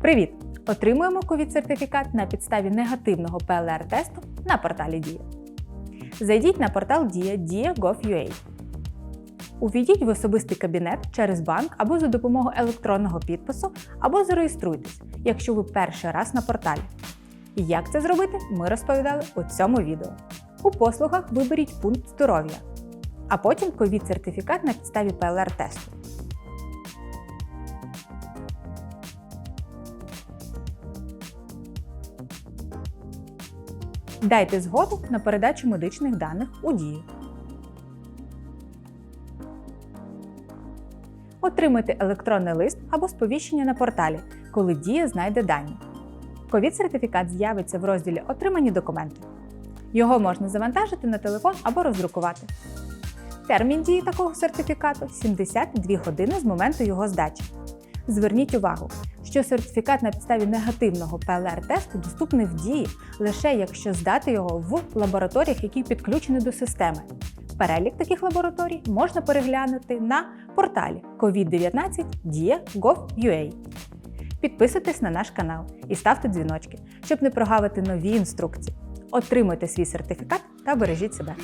Привіт! Отримуємо ковід-сертифікат на підставі негативного ПЛР-тесту на порталі Дія. Зайдіть на портал Дія Dія.gov.ua. Увійдіть в особистий кабінет через банк або за допомогою електронного підпису, або зареєструйтесь, якщо ви перший раз на порталі. І як це зробити, ми розповідали у цьому відео. У послугах виберіть пункт здоров'я, а потім ковід-сертифікат на підставі ПЛР-тесту. Дайте згоду на передачу медичних даних у дію. Отримайте електронний лист або сповіщення на порталі, коли дія знайде дані. Ковід-сертифікат з'явиться в розділі Отримані документи. Його можна завантажити на телефон або роздрукувати. Термін дії такого сертифікату 72 години з моменту його здачі. Зверніть увагу, що сертифікат на підставі негативного ПЛР-тесту доступний в дії лише якщо здати його в лабораторіях, які підключені до системи. Перелік таких лабораторій можна переглянути на порталі COVID-19 dia.gov.ua. Підписуйтесь на наш канал і ставте дзвіночки, щоб не прогавити нові інструкції. Отримуйте свій сертифікат та бережіть себе.